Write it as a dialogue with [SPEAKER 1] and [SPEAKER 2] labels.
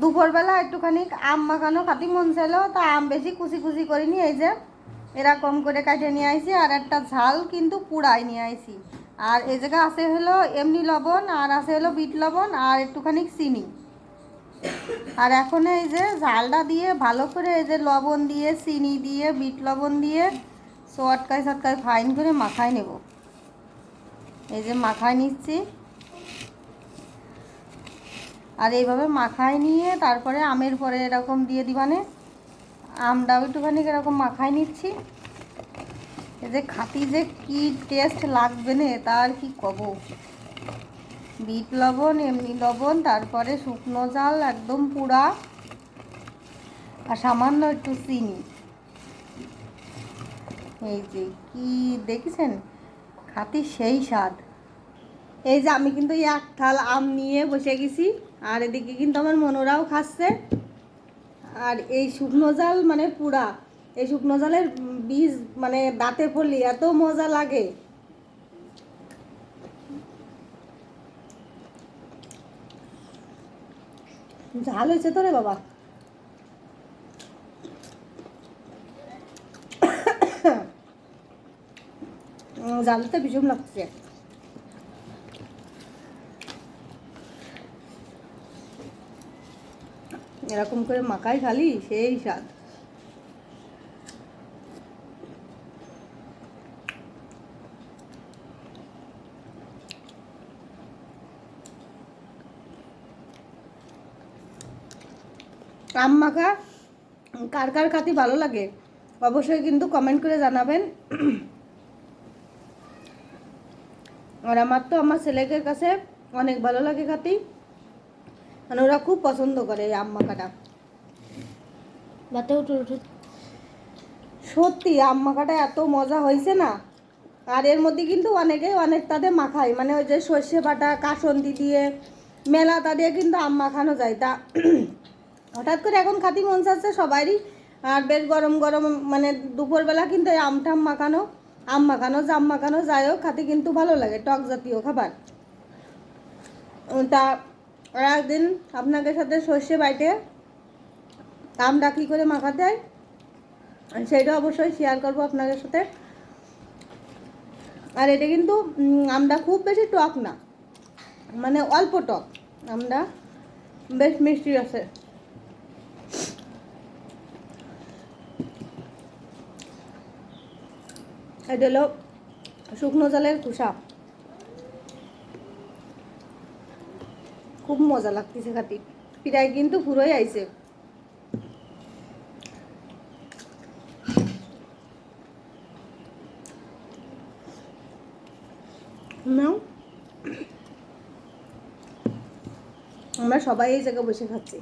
[SPEAKER 1] দুপুরবেলা একটুখানি আম মাখানো খাতি মন ছিল তা আম বেশি কুচি কুচি করে নিয়ে এই যে এরকম করে কাটে নিয়ে আইছি, আর একটা ঝাল কিন্তু পুড়াই নিয়ে আইছি। আর এই জায়গা আছে হলো এমনি লবণ, আর আছে হলো বিট লবণ, আর একটুখানি চিনি। আর এখন এই যে ঝালটা দিয়ে ভালো করে এই যে লবণ দিয়ে, চিনি দিয়ে, বিট লবণ দিয়ে চটকায় চটকায় ফাইন করে মাখায় নেব। এই যে মাখায় নিচ্ছি। আর এইভাবে মাখায় নিয়ে তারপরে আমের পরে এরকম দিয়ে দিবানে। আমটাও একটুখানি এরকম মাখায় নিচ্ছি। এই যে খাতি যে কি টেস্ট লাগবে না তার কি কব। বিট লবণ, এমনি লবণ, তারপরে শুকনো জাল একদম পুরা। আর সামান্য একটু চিনি। এই যে কি দেখেছেন? খাতি সেই স্বাদ। এই যে আমি কিন্তু এক থাল আম নিয়ে বসে গেছি, আর এদিকে কিন্তু আমার মনোরাও খাচ্ছে। আর এই শুকনো জাল মানে পুরা, এই শুকনো জালের বীজ মানে দাঁতে পড়লি এত মজা লাগে। ঝাল হয়েছে তো রে বাবা। ঝালটা ভীষণ লাগছে। এরকম করে মাখাই খালি, সেই স্বাদ। আম মাখা কার কার খাতি ভালো লাগে, অবশ্যই কিন্তু কমেন্ট করে জানাবেন। আর আমার তো আমার ছেলেকে কাছে অনেক ভালো লাগে খাতি। মানে ওরা খুব পছন্দ করে এই আম মাখাটা।
[SPEAKER 2] উঠে উঠে।
[SPEAKER 1] সত্যি আম মাখাটা এত মজা হয়েছে না? আর এর মধ্যে কিন্তু অনেকে অনেক তাদের মাখায় মানে ওই যে সর্ষে বাটা কাসন্দি দিয়ে মেলা তা দিয়ে কিন্তু আম মাখানো যায়। তা হঠাৎ করে এখন খাতি মন চাচ্ছে সবারই আর বেশ গরম গরম মানে দুপুরবেলা কিন্তু এই আম টাম মাখানো আম মাখানো জাম মাখানো যাই হোক খাতে কিন্তু ভালো লাগে টক জাতীয় খাবার। তা আর একদিন আপনাদের সাথে সর্ষে বাইটে আমটা কী করে মাখাতে হয়? সেইটা অবশ্যই শেয়ার করব আপনাদের সাথে। আর এটা কিন্তু আমটা খুব বেশি টক না। মানে অল্প টক। আমটা বেশ মিষ্টি আছে। এটা হলো শুকনো জলের কুসা খুব মজা লাগতেছে খাতি। প্রায় কিন্তু পুরোই আইছে। আমরা সবাই এই জায়গায় বসে খাচ্ছি।